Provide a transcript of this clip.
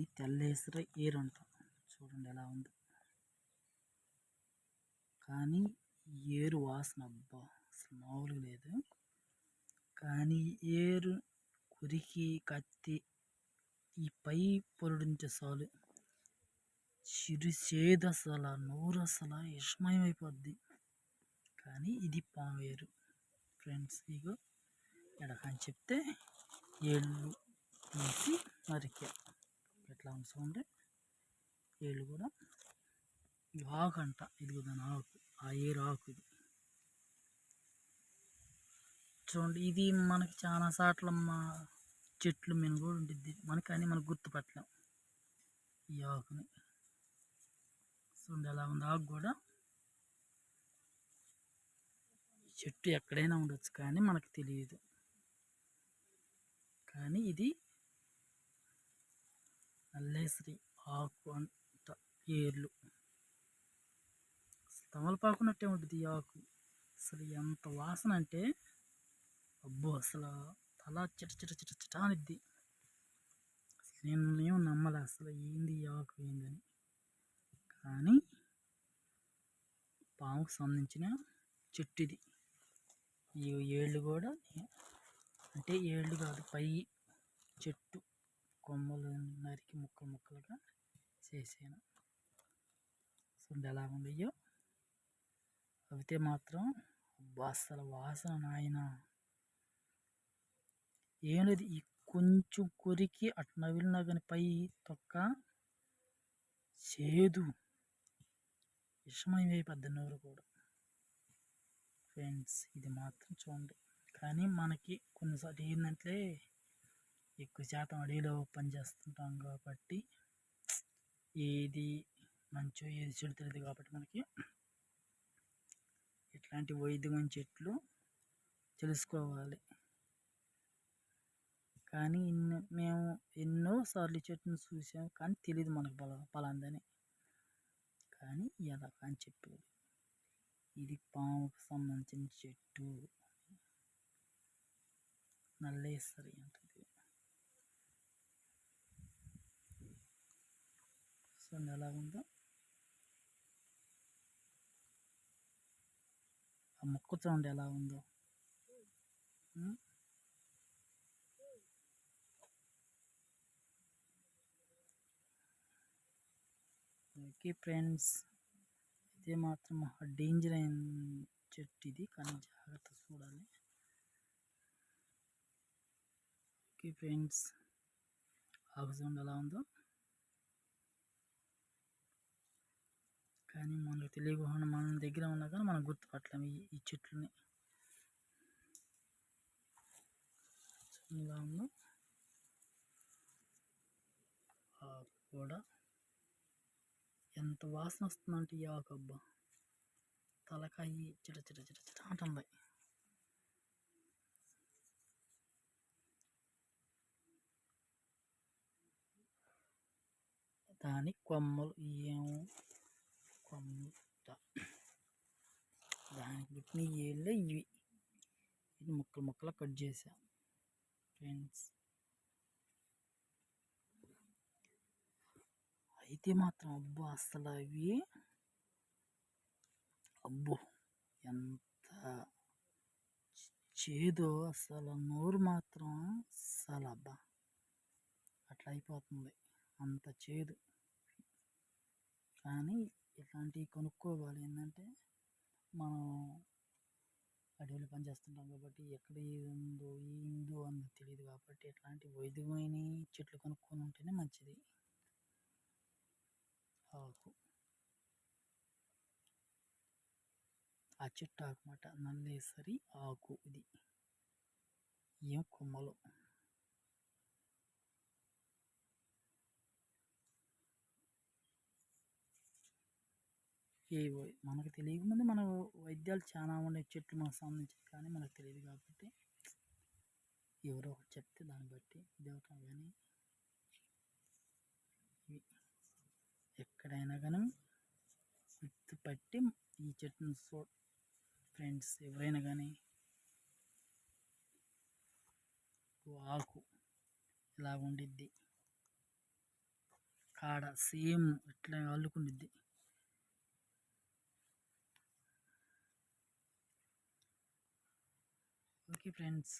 ఇది తెల్లేసర ఏరు అంటాం చూడండి ఎలా ఉంది. కానీ ఏరు వాసన అబ్బా! అసలు మామూలుగా లేదు. కానీ ఏరు కురికి కత్తి ఈ పై పొరుడించే చాలు చిరు చేదు అసలు నోరు అసలు ఇష్టమయం అయిపోద్ది కానీ ఇది పామేరు. ఫ్రెండ్స్ ఇగో ఎడకని చెప్తే ఏళ్ళు తీసి నరికా ఎట్లా ఉంది చూడండి ఏళ్ళు కూడా ఇది ఆకు అంట ఇదిగో దాని ఆకు ఆ ఏరు ఆకు ఇది. చూడండి ఇది మనకి చాలా సార్లు మా చెట్లు మీద కూడా ఉంటుంది మనకి కానీ మనకు గుర్తుపట్టలేం ఈ ఆకుని. చూడండి ఎలా ఉంది ఆకు కూడా. చెట్టు ఎక్కడైనా ఉండొచ్చు కానీ మనకు తెలియదు కానీ ఇది అల్లేశ్రీ ఆకు అంట ఏర్లు తమలపాకున్నట్టే ఉంటుంది ఈ ఆకు. అసలు ఎంత వాసన అంటే అబ్బో అసలు తల చిట చిట చిట చిట అనిద్ది. నేను ఏం నమ్మలే అసలు ఏంది ఈ ఆకు ఏందని. కానీ పాముకు సంబంధించిన చెట్టు ఇది ఈ ఏళ్ళు కూడా అంటే ఏళ్ళు కాదు పై చెట్టు. కొమ్మలు నరికి ముక్కలు ముక్కలుగా చేసాను. చూడండి ఎలా ఉన్నాయో. అయితే మాత్రం అసలు వాసన నాయన. ఏం లేదు ఈ కొంచెం కొరికి అటు నవిలినా కానీ పై తొక్క చేదు. విషమయమే నోరు కూడా. ఫ్రెండ్స్ ఇది మాత్రం చూడండి. కానీ మనకి కొన్నిసార్లు ఏంటంటే ఎక్కువ శాతం అడవిలో పనిచేస్తుంటాం కాబట్టి ఏది మంచో ఏది చెడు తెలియదు కాబట్టి మనకి ఇట్లాంటి వైద్యమైన చెట్లు తెలుసుకోవాలి. కానీ ఇన్ని మేము ఎన్నోసార్లు చెట్టును చూసాం కానీ తెలియదు మనకు బల బలందని కానీ ఎలా అని చెప్పేది? ఇది పాముకు సంబంధించిన చెట్టు. నల్లేసరి అంటది. చూడండి ఎలా ఉందో. ఆ మొక్క చూడండి ఎలా ఉందో. ఓకే ఫ్రెండ్స్ ఇదే మాత్రం డేంజర్ అయిన చెట్టు ఇది కానీ జాగ్రత్త చూడాలి. ఓకే ఫ్రెండ్స్ ఆక్సిజన్ ఎలా ఉందో. కానీ మనకు తెలియకుండా మన దగ్గర ఉన్నా కానీ మనం గుర్తుపట్టలేము ఈ ఈ చెట్లని. ఇలా ఆకు కూడా ఎంత వాసన వస్తుందంటే ఈ ఆకు అబ్బా. తలకాయ చిట చిట చిట చిట అంటుంది. దాని కొమ్మలు ఏమో దానికి పుట్టిన ఏళ్ళే ఇవి. ఇది ముక్కలు ముక్కలు కట్ చేసా ఫ్రెండ్స్. అయితే మాత్రం అబ్బో అసలు అవి. అబ్బో ఎంత చేదో అసలు నోరు మాత్రం అసలు అబ్బా. అట్లా అయిపోతుంది. అంత చేదు. కానీ ఇట్లాంటివి కొనుక్కోవాలి ఏంటంటే మనం అడవిలో పనిచేస్తుంటాం కాబట్టి ఎక్కడ ఏది ఉందో ఏందో అని తెలియదు కాబట్టి ఇట్లాంటి వైద్యమైన చెట్లు కొనుక్కొని ఉంటేనే మంచిది. ఆకు. ఆ చెట్టు ఆకు మాట నల్లేసరి ఆకు ఇది. ఏం కొమ్మలు. ఏ మనకు తెలియకముందు మన వైద్యాలు చాలా ఉండే చెట్లు మనకు సంబంధించి కానీ మనకు తెలియదు కాబట్టి ఎవరో ఒకటి చెప్తే దాన్ని బట్టి ఇదవుతాం కానీ ఎక్కడైనా కానీ గుర్తుపట్టి ఈ చెట్టును సో ఫ్రెండ్స్ ఎవరైనా కానీ ఆకు ఇలా ఉండిద్ది కాడ సేమ్ ఇట్లా అల్లుకుండిద్ది. Okay friends